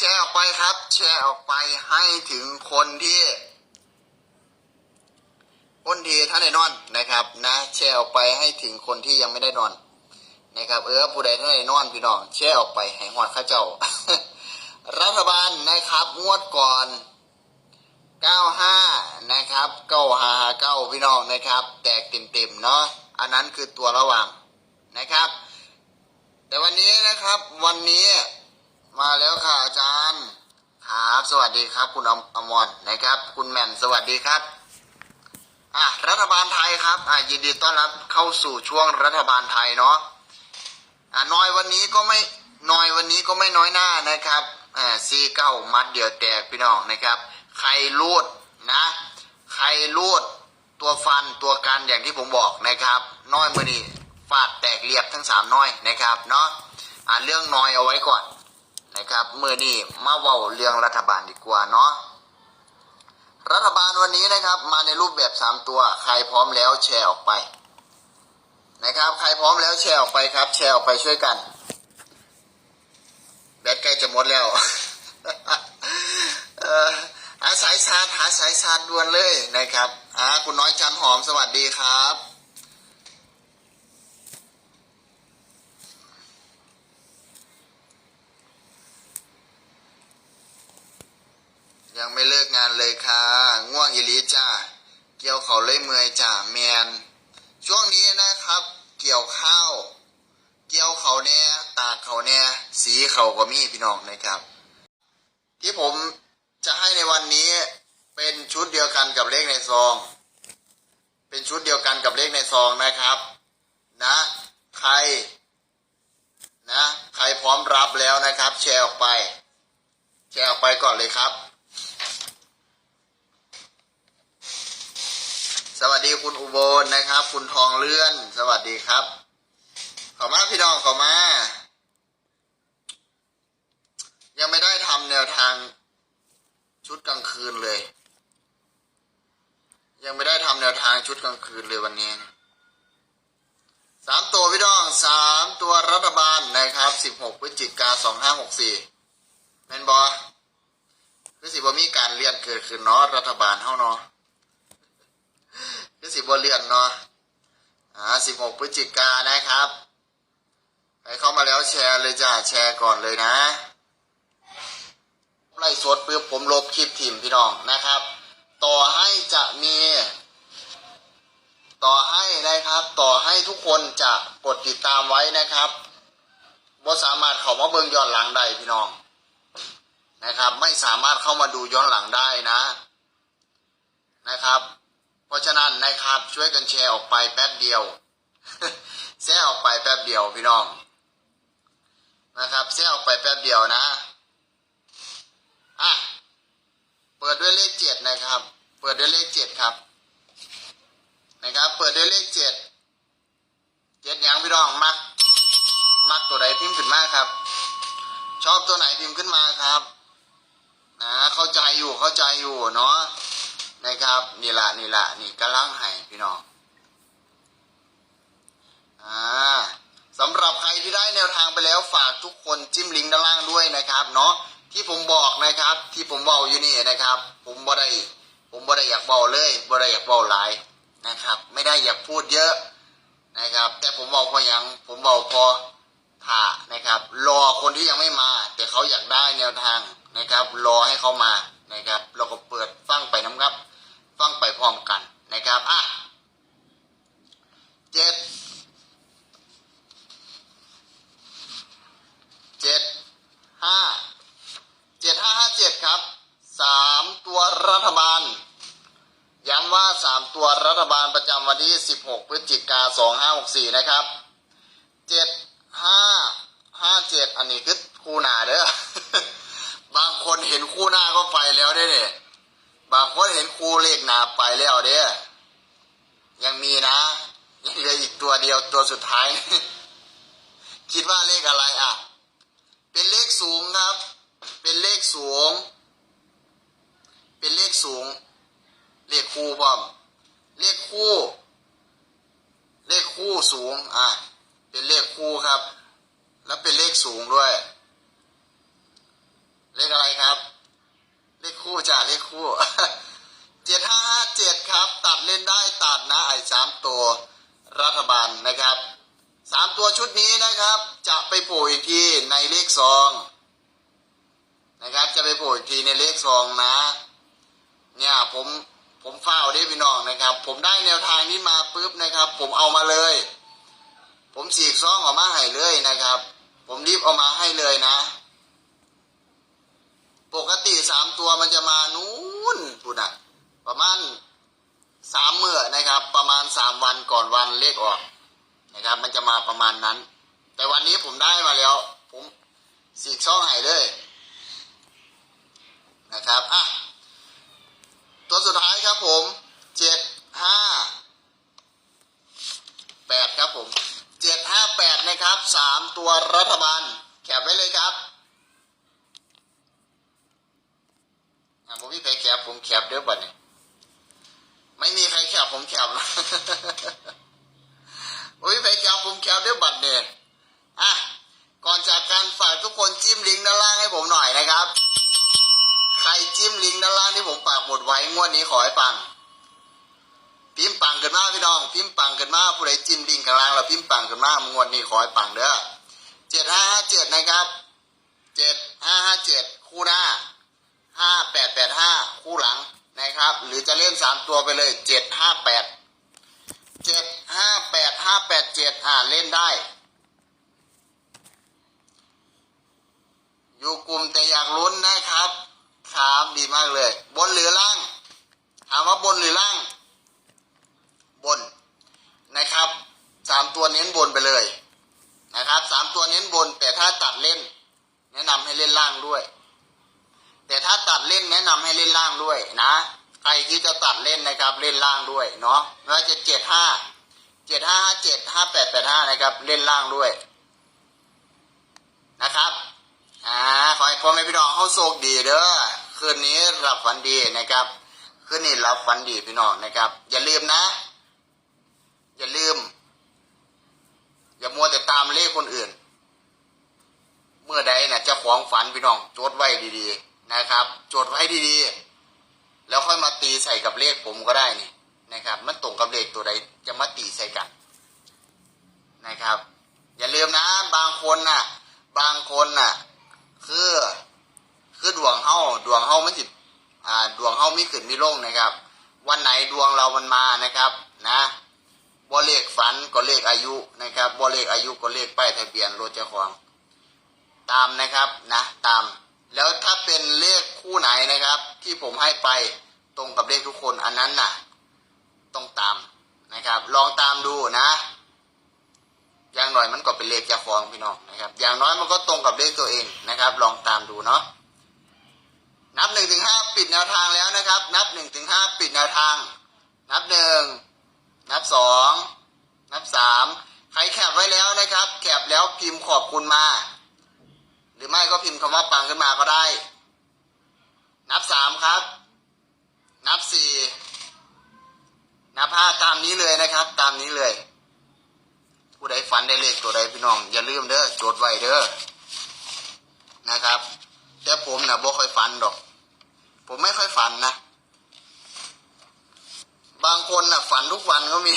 แชร์ออกไปครับ แชร์ออกไปให้ถึงคนที่คนที่ท่านได้นอนนะครับ นะ แชร์ออกไปให้ถึงคนที่ยังไม่ได้นอนนะครับ เออผู้ใดท่านได้นอนพี่น้องแชร์ออกไปให้หอดข้าเจ้า รัฐบาลนะครับ งวดก่อน 95 นะครับ9559พี่น้องนะครับ แตกเต็มๆเนาะอันนั้นคือตัวระหว่างนะครับ แต่วันนี้นะครับวันนี้ มาแล้วค่ะอาจารย์ครับ สวัสดีครับ คุณอมอมรนะครับ คุณแม่นสวัสดีครับอะรัฐบาลไทยครับอะยินดีต้อนรับเข้าสู่ช่วงรัฐบาลไทยเนาะอะน้อยวันนี้ก็ไม่น้อยวันนี้ก็ไม่น้อยหน้านะครับอ่าซีเก้ามัดเดียวแตกพี่น้องนะครับ ใครรูดนะ ใครรูดตัวฟันตัวกันอย่างที่ผมบอกนะครับ น้อยมือนี้ฟาดแตกเรียบทั้งสามน้อยนะครับเนาะอ่าเรื่องน้อยเอาไว้ก่อน นะครับเมื่อนี้มาเว้าเรื่องรัฐบาลดีกว่าเนาะรัฐบาลวันนี้นะครับมาในรูปแบบสามตัว ใครพร้อมแล้วแชร์ออกไปนะครับใครพร้อมแล้วแชร์ออกไปครับ แชร์ออกไปช่วยกันแบตใกล้จะหมดแล้วอาสายชาร์จหาสายชาร์จด่วนเลยนะครับอ่าคุณน้อยจันหอมสวัสดีครับ ยังไม่เลิกงานเลยค่ะง่วงอีหลีจ้าเกี่ยวเขาเลยเมื่อยจ้าแมนช่วงนี้นะครับ เกี่ยวข้าว เกี่ยวเขาแน่ตากเขาแน่สีเขาก็มีพี่น้องนะครับ ที่ผมจะให้ในวันนี้เป็นชุดเดียวกันกับเลขในซอง เป็นชุดเดียวกันกับเลขในซองนะครับ นะใครนะใครพร้อมรับแล้วนะครับ แชร์ออกไป แชร์ออกไปก่อนเลยครับ สวัสดีคุณอุบลนะครับ คุณทองเลื่อน สวัสดีครับ ขอมาพี่น้องขอมา ยังไม่ได้ทำแนวทางชุดกลางคืนเลย ยังไม่ได้ทำแนวทางชุดกลางคืนเลยวันนี้สามตัวพี่น้องสามตัวรัฐบาลนะครับสิบหกพฤศจิกาสองห้าหกสี่แมนบอคือสิบ่มีการเลื่อนเกิดขึ้นเนาะรัฐบาลเฮาเนาะ คือสิบเลื่อนเนาะอ่าสิบหกพฤศจิกานะครับใครเข้ามาแล้วแชร์เลยจ้าแชร์ก่อนเลยนะไล่สดปุ๊บผมลบคลิปทีมพี่น้องนะครับ ต่อให้จะมี ต่อให้นะครับ ต่อให้ทุกคนจะกดติดตามไว้นะครับบ่สามารถเข้ามาเบิ่งย้อนหลังได้พี่น้องนะครับ ไม่สามารถเข้ามาดูย้อนหลังได้นะ นะครับ เพราะฉะนั้นนะครับช่วยกันแชร์ออกไปแป๊บเดียวแชร์ออกไปแป๊บเดียวพี่น้องนะครับแชร์ออกไปแป๊บเดียวนะอะเปิดด้วยเลขเจ็ดนะครับ เปิดด้วยเลขเจ็ดครับ นะครับ เปิดด้วยเลขเจ็ดเจ็ดยังพี่น้องมัก มักตัวใดพิมพ์ขึ้นมาครับ ชอบตัวไหนพิมพ์ขึ้นมาครับนะเข้าใจอยู่เข้าใจอยู่เนาะ นะครับ นี่ละนี่ละนี่กำลังให้พี่น้องอ่าสำหรับใครที่ได้แนวทางไปแล้วฝากทุกคนจิ้มลิงก์ด้านล่างด้วยนะครับ เนาะที่ผมบอกนะครับ ที่ผมบอกอยู่นี่นะครับ ผมบ่ได้ผมบ่ได้อยากบอกเลยบ่ได้อยากบอกหลายนะครับ ไม่ได้อยากพูดเยอะนะครับ แต่ผมบอกพออย่างผมบอกพอถ่านะครับ รอคนที่ยังไม่มา แต่เขาอยากได้แนวทางนะครับ รอให้เขามา นะครับเราก็เปิดฟังไปน้ำครับ ฟังไปพร้อมกันนะครับอะเจ็ดเจ็ดห้าเจ็ดห้าห้าเจ็ดครับสามตัวรัฐบาล ย้ำว่าสามตัวรัฐบาลประจำวันที่สิบหกพฤศจิกาสองห้าหกสี่นะครับเจ็ดห้าห้าเจ็ดอันนี้คือคูหนาเด้อ บางคนเห็นคู่หน้าก็ไปแล้วได้เนี่ยบางคนเห็นครูเลขหนาไปแล้วเด้ยังมีนะยังเหลืออีกตัวเดียวตัวสุดท้าย คิดว่าเลขอะไรอะ เป็นเลขสูงครับ เป็นเลขสูง เป็นเลขสูง เลขคู่ป้อมเลขคู่ เลขคู่สูง อะ เป็นเลขคู่ครับ แล้วเป็นเลขสูงด้วย เลขอะไรครับ เลขคู่จ้ะเลขคู่เจ็ดห้าห้าเจ็ดครับ ตัดเล่นได้ตัดนะไอ้สามตัวรัฐบาลนะครับสามตัวชุดนี้นะครับ จะไปโผล่อีกทีในเลขซองนะครับ จะไปโผล่อีกทีในเลขซองนะ เนี่ยผมผมเฝ้าได้พี่น้องนะครับ ผมได้แนวทางนี้มาปุ๊บนะครับ ผมเอามาเลย ผมฉีกซองออกมาให้เลยนะครับ ผมรีบเอามาให้เลยนะ สามตัวมันจะมานู้นพูดนะประมาณสามเมื่อนะครับ ประมาณสามวันก่อนวันเลขออกนะครับ มันจะมาประมาณนั้น แต่วันนี้ผมได้มาแล้ว ผมสีกซ่องให้เลยนะครับอะตัวสุดท้ายครับผมเจ็ดห้าแปดครับผมเจ็ดห้าแปดนะครับสามตัวรัฐบาลแคปไว้เลยครับ อะผมมีใครแคบผมแค บัดนี้ไม่มีใครแคบผมแคบโอ้ยใครแคบผมแคบเด้อบัดเนี่ยอะก่อนจากการฝากทุกคนจิ้มลิงก์ด้านล่างให้ผมหน่อยนะครับ ใครจิ้มลิงก์ด้านล่างที่ผมปากหมดไว้งวดนี้ขอให้ปัง พิมพ์ปังกันมากพี่น้อง พิมพ์ปังกันมากผู้ใดจิ้มลิงก์ข้างล่างแล้วพิมพ์ปังกันมากงวดนี้ขอให้ปังเด้อเจ็ดห้าเจ็ดนะครับเจ็ดห้าห้าเจ็ดคู่หน้าห้าแปดแปดห้าคู่หลัง นะครับ หรือจะเล่นสามตัวไปเลยเจ็ดห้าแปดเจ็ดห้าแปดห้าแปดเจ็ดอ่าเล่นได้ อยู่กลุ่มแต่อยากลุ้นนะครับครับดีมากเลย บนหรือล่าง ถามว่าบนหรือล่าง บนนะครับสามตัวเน้นบนไปเลยนะครับสามตัวเน้นบนแต่ถ้าตัดเล่น แนะนำให้เล่นล่างด้วย แต่ถ้าตัดเล่นแนะนำให้เล่นล่างด้วยนะใครที่จะตัดเล่นนะครับเล่นล่างด้วยเนาะไม่ว่าจะเจ็ดห้าเจ็ดห้าห้าเจ็ดห้าแปดแปดห้านะครับ เล่นล่างด้วย นะครับอ่าขอให้พ่อแม่พี่น้องเขาโชคดีเด้อคืนนี้รับฝันดีนะครับคืนนี้รับฝันดีพี่น้องนะครับ อย่าลืมนะ อย่าลืม อย่ามัวแต่ตามเลขคนอื่น เมื่อใดนะเจ้าของฝันพี่น้องจดไว้ดีๆ นะครับ จดไว้ดีๆ แล้วค่อยมาตีใส่กับเลขผมก็ได้นี่นะครับ มันตรงกับเลขตัวใดจะมาตีใส่กันนะครับ อย่าลืมนะบางคนน่ะ บางคนน่ะ คือคือดวงเฮาดวงเฮามันสิอ่าดวงเฮามีขึ้นมีลงนะครับ วันไหนดวงเรามันมานะครับนะบ่เลขฝันก็เลขอายุนะครับบ่เลขอายุก็เลขป้ายทะเบียนรถเจ้าของตามนะครับนะตาม แล้วถ้าเป็นเลขคู่ไหนนะครับ ที่ผมให้ไปตรงกับเลขทุกคนอันนั้นน่ะ ต้องตามนะครับ ลองตามดูนะอย่างน้อยมันก็เป็นเลขเจ้าของพี่น้องนะครับ อย่างน้อยมันก็ตรงกับเลขตัวเองนะครับ ลองตามดูเนาะนับหนึ่งถึงห้าปิดแนวทางแล้วนะครับ นับหนึ่งถึงห้าปิดแนวทาง นับหนึ่งนับสองนับสามใครแคปไว้แล้วนะครับ แคปแล้วพิมพ์ขอบคุณมา หรือไม่ก็พิมพ์คำว่าปังขึ้นมาก็ได้ นับสามครับ นับสี่นับห้าตามนี้เลยนะครับ ตามนี้เลย ผู้ใดฝันได้เลขตัวใดพี่น้อง อย่าลืมเด้อจดไว้เด้อนะครับ แต่ผมนะบ่ค่อยฝันดอก ผมไม่ค่อยฝันนะ บางคนนะฝันทุกวันก็มี